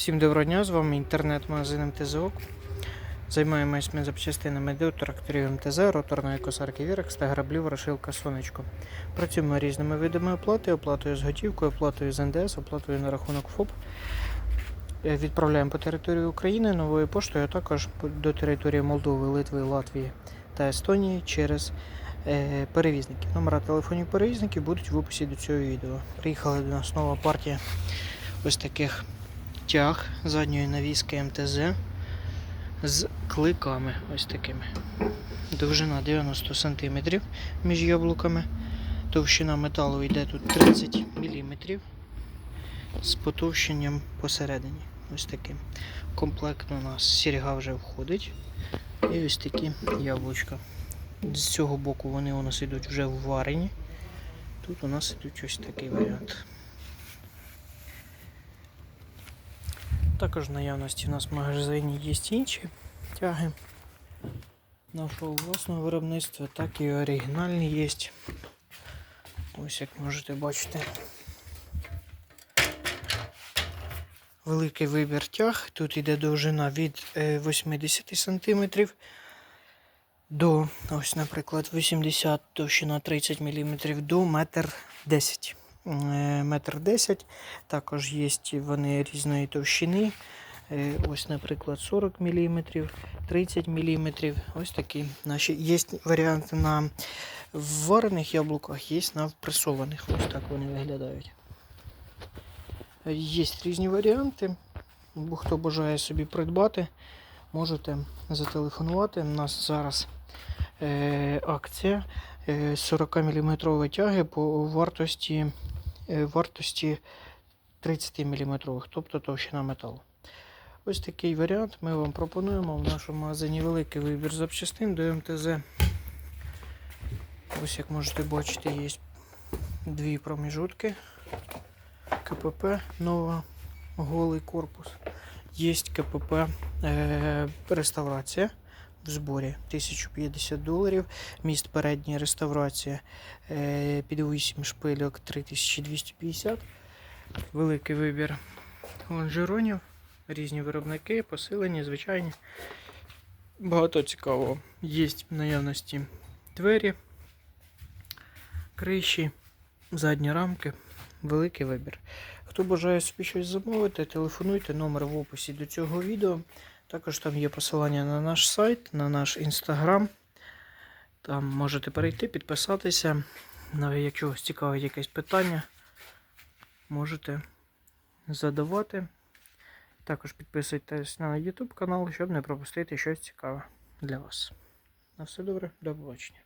Всім доброго дня, з вами інтернет-магазин МТЗОК. Займаємось ми запчастинами до тракторів МТЗ, роторної косарки Вірекс та граблів Рошилка Сонечко. Працюємо різними видами оплати, оплатою з готівкою, оплатою з НДС, оплатою на рахунок ФОП. Е, Відправляємо по території України новою поштою, а також до території Молдови, Литви, Латвії та Естонії через е, перевізники. Номера телефонів перевізників будуть в описі до цього відео. Приїхала до нас нова партія ось таких тяг задньої навіски МТЗ з кликами ось такими. Довжина 90 см між яблуками. Товщина металу йде тут 30 мм з потовщенням посередині. Ось таким. Комплект у нас сірга вже входить. І ось такі яблучка. З цього боку вони у нас йдуть вже вварені. Тут у нас йдуть ось такий варіант. Також в наявності у нас в магазині є інші тяги нашого власного виробництва, так і оригінальні є. Ось як можете бачити. Великий вибір тяг. Тут йде довжина від е, 80 см до, ось, наприклад, 80 товщина 30 мм до 1,10 м. Метр 10 також є вони різної товщини. Е, Ось, наприклад, 40 мм, 30 мм. Ось такі наші. Є варіанти на варених яблуках, є на пресованих. Ось так вони виглядають. Е, Є різні варіанти. Хто бажає собі придбати, можете зателефонувати. У нас зараз е, акція е, 40 мм тяги по вартості, е, вартості 30 мм, тобто товщина металу. Ось такий варіант ми вам пропонуємо. В нашому магазині великий вибір запчастин до МТЗ. Ось як можете бачити, є дві проміжутки. КПП нова, голий корпус. Є КПП е, реставрація в зборі 1050 доларів. Міст передньої реставрація е, під 8 шпильок 3250. Великий вибір лонжеронів, різні виробники, посилені, звичайні. Багато цікавого. Є в наявності двері, криші, задні рамки. Великий вибір. Хто бажає собі щось замовити, телефонуйте номер в описі до цього відео. Також там є посилання на наш сайт, на наш інстаграм. Там можете перейти, підписатися. Навіть якщо вас цікавить якесь питання, можете задавати. Також підписуйтесь на YouTube канал, щоб не пропустити щось цікаве для вас. На все добре, до побачення.